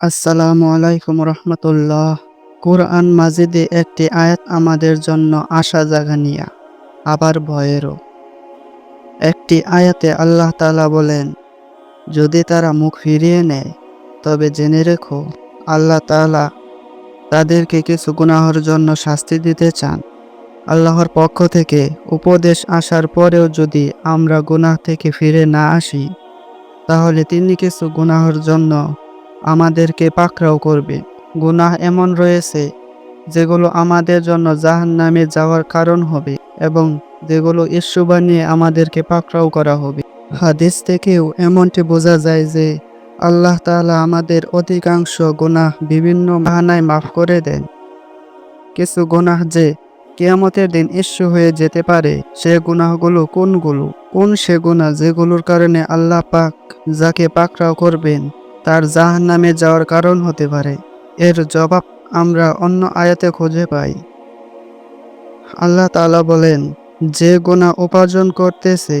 আসসালামু আলাইকুম রহমতুল্লাহ। কোরআন মাজিদে একটি আয়াত আমাদের জন্য আশা জাগানিয়া, আবার ভয়েরও। একটি আয়াতে আল্লাহ তালা বলেন, যদি তারা মুখ ফিরিয়ে নেয়, তবে জেনে রেখো, আল্লাহ তালা তাদেরকে কিছু গুনাহর জন্য শাস্তি দিতে চান। আল্লাহর পক্ষ থেকে উপদেশ আসার পরেও যদি আমরা গুনাহ থেকে ফিরে না আসি, তাহলে তিনি কিছু গুনাহর জন্য আমাদেরকে পাকড়াও করবে। গুনাহ এমন রয়েছে, যেগুলো আমাদের জন্য জাহান নামে যাওয়ার কারণ হবে এবং যেগুলো ঈশ্বু বানিয়ে আমাদেরকে পাকড়াও করা হবে। হাদিস থেকেও এমনটি বোঝা যায় যে, আল্লাহ তাআলা আমাদের অধিকাংশ গুনাহ বিভিন্ন বাহানায় মাফ করে দেন। কিছু গুনাহ যে কেয়ামতের দিন ইস্যু হয়ে যেতে পারে, সে গুনাহগুলো কোনগুলো? কোন সে গুনাহ যেগুলোর কারণে আল্লাহ পাক যাকে পাকড়াও করবেন? তার জাহান নামে যাওয়ার কারণ হতে পারে। এর জবাব আমরা অন্য আয়াতে খুঁজে পাই। আল্লাহ তালা বলেন, যে গুণা উপার্জন করতেছে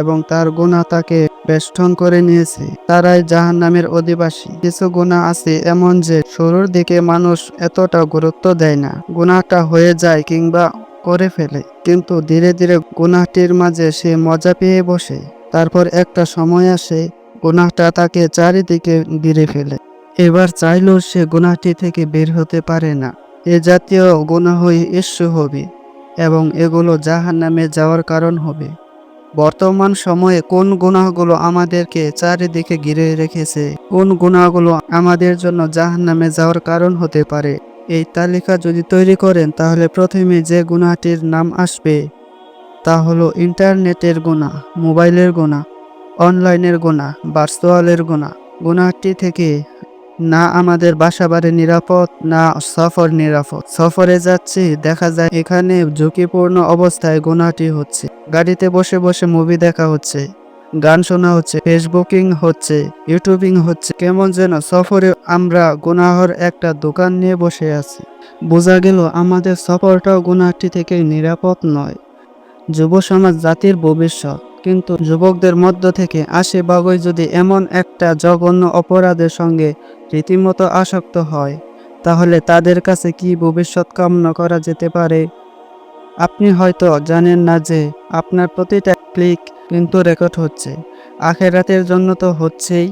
এবং তার গুণা তাকে বেষ্টন করে নিয়েছে, তারাই জাহান নামের অধিবাসী। কিছু গুণা আছে এমন যে শুরুর দিকে মানুষ এতটা গুরুত্ব দেয় না। গুণাটা হয়ে যায় কিংবা করে ফেলে, কিন্তু ধীরে ধীরে গুনাহটির মাঝে সে মজা পেয়ে বসে। তারপর একটা সময় আসে গুনাহটা তাকে চারিদিকে ঘিরে ফেলে। এবার চাইলেও সে গুনাহটি থেকে বের হতে পারে না। এ জাতীয় গুনাহই ঈশ্ব হবে এবং এগুলো জাহান নামে যাওয়ার কারণ হবে। বর্তমান সময়ে কোন গুনাহগুলো আমাদেরকে চারিদিকে ঘিরে রেখেছে? কোন গুনাহগুলো আমাদের জন্য জাহান নামে যাওয়ার কারণ হতে পারে? এই তালিকা যদি তৈরি করেন, তাহলে প্রথমে যে গুনাহটির নাম আসবে, তা হলো ইন্টারনেটের গুণা মোবাইলের গুণা অনলাইনের গোনা ভার্চুয়ালের গোনা গুনাহটি থেকে না আমাদের বাসা বাড়ি নিরাপদ, না সফর নিরাপদ। সফরে যাচ্ছি, দেখা যায় এখানে ঝুঁকিপূর্ণ অবস্থায় গুনাহটি হচ্ছে। গাড়িতে বসে বসে মুভি দেখা হচ্ছে, গান শোনা হচ্ছে ফেসবুকিং হচ্ছে ইউটিউবিং হচ্ছে। কেমন যেন সফরে আমরা গুনাহর একটা দোকান নিয়ে বসে আছি। বোঝা গেল আমাদের সফরটাও গুনাহটি থেকে নিরাপদ নয়। যুব সমাজ জাতির ভবিষ্যৎ। কিন্তু যুবকদের মধ্য থেকে আশি ভাগই যদি এমন একটা জঘন্য অপরাধের সঙ্গে রীতিমতো আসক্ত হয়, তাহলে তাদের কাছে কি ভবিষ্যৎ কামনা করা যেতে পারে? আপনি হয়তো জানেন না যে আপনার প্রতিটা ক্লিক কিন্তু রেকর্ড হচ্ছে, আখেরাতের জন্য তো হচ্ছেই,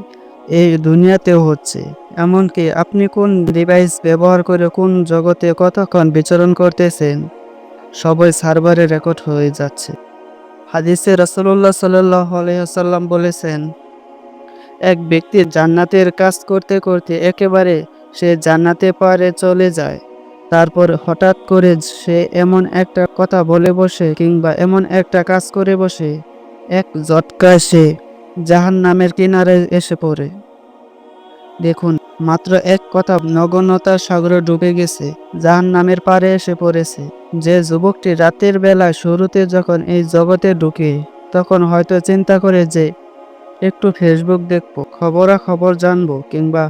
এই দুনিয়াতেও হচ্ছে। এমনকি আপনি কোন ডিভাইস ব্যবহার করে কোন জগতে কতক্ষণ বিচরণ করতেছেন, সবই সার্ভারে রেকর্ড হয়ে যাচ্ছে। হাদিসে রসল্লাহ সাল্লাম বলেছেন, এক ব্যক্তি জান্নাতের কাজ করতে করতে একেবারে সে জান্নাতে পারে চলে যায়। তারপর হঠাৎ করে সে এমন একটা কথা বলে বসে কিংবা এমন একটা কাজ করে বসে, এক জটকায় সে জাহান নামের কিনারে এসে পড়ে। দেখুন মাত্র এক কথা নগণ্যতার সাগরে ডুবে গেছে জাহান নামের পারে এসে পড়েছে। যে যুবকটি রাতের বেলা শুরুতে যখন এই জগতে ঢুকে, তখন হয়তো চিন্তা করে যে, একটু ফেসবুক দেখব, খবরাখবর জানব, কিংবা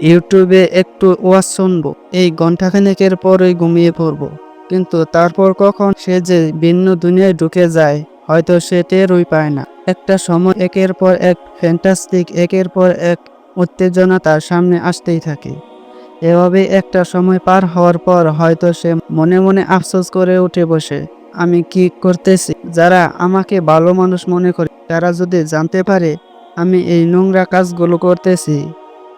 ইউটিউবে একটু ওয়াজ শুনব, এই ঘণ্টাখানেকের পরই ঘুমিয়ে পড়ব। কিন্তু তারপর কখন সে যে ভিন্ন দুনিয়ায় ঢুকে যায়, হয়তো সে টেরই পায় না। একটা সময় একের পর এক ফ্যান্টাস্টিক একের পর এক উত্তেজনা তার সামনে আসতেই থাকে। এভাবে একটা সময় পার হওয়ার পর হয়তো সে মনে মনে আফসোস করে উঠে বসে, আমি কি করতেছি? যারা আমাকে ভালো মানুষ মনে করে, তারা যদি জানতে পারে আমি এই নোংরা কাজগুলো করতেছি,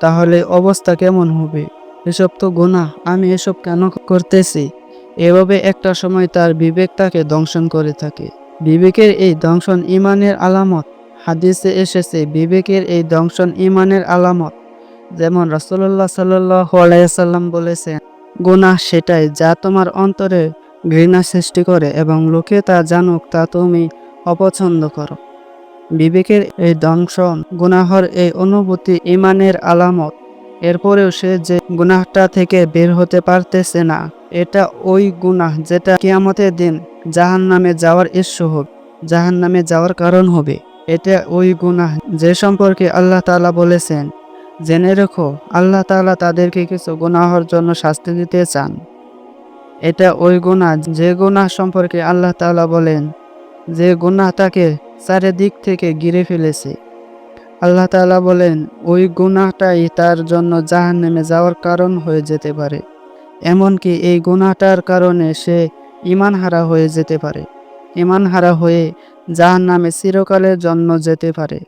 তাহলে অবস্থা কেমন হবে? এসব তো গুণা আমি এসব কেন করতেছি? এভাবে একটা সময় তার বিবেক তাকে দংশন করে থাকে। বিবেকের এই দংশন ইমানের আলামত হাদিসে এসেছে, বিবেকের এই দংশন ইমানের আলামত। যেমন রসল্লাহ সাল্লাম বলেছেন, গুনাহ সেটাই যা তোমার অন্তরে ঘৃণা সৃষ্টি করে এবং লোকে তা জানুক, তা তুমি অপছন্দ করো। বিবেকের এই দংশন গুনাহর এই অনুভূতি ইমানের আলামত। এরপরেও সে যে গুনাহটা থেকে বের হতে পারতেছে না, এটা ওই গুনাহ যেটা কিয়ামতের দিন জাহান নামে যাওয়ার ইস্যু হবে জাহান নামে যাওয়ার কারণ হবে। এটা ওই গুনাহ যে সম্পর্কে আল্লাহ তালা বলেছেন, জেনে রেখো, আল্লাহ তালা তাদেরকে কিছু গুনাহর জন্য শাস্তি দিতে চান। এটা ওই গুণা যে গুনাহ সম্পর্কে আল্লাহ তালা বলেন, যে গুনাহ তাকে চারিদিক থেকে ঘিরে ফেলেছে। আল্লাহ তাআলা বলেন, ওই গুনাহটাই তার জন্য জাহান নেমে যাওয়ার কারণ হয়ে যেতে পারে, এমনকি এই গুনাহটার কারণে সে ইমান হারা হয়ে যেতে পারে। ইমান হয়ে যাহার জাহান্নামে চিরকালের জন্ম যেতে পারে।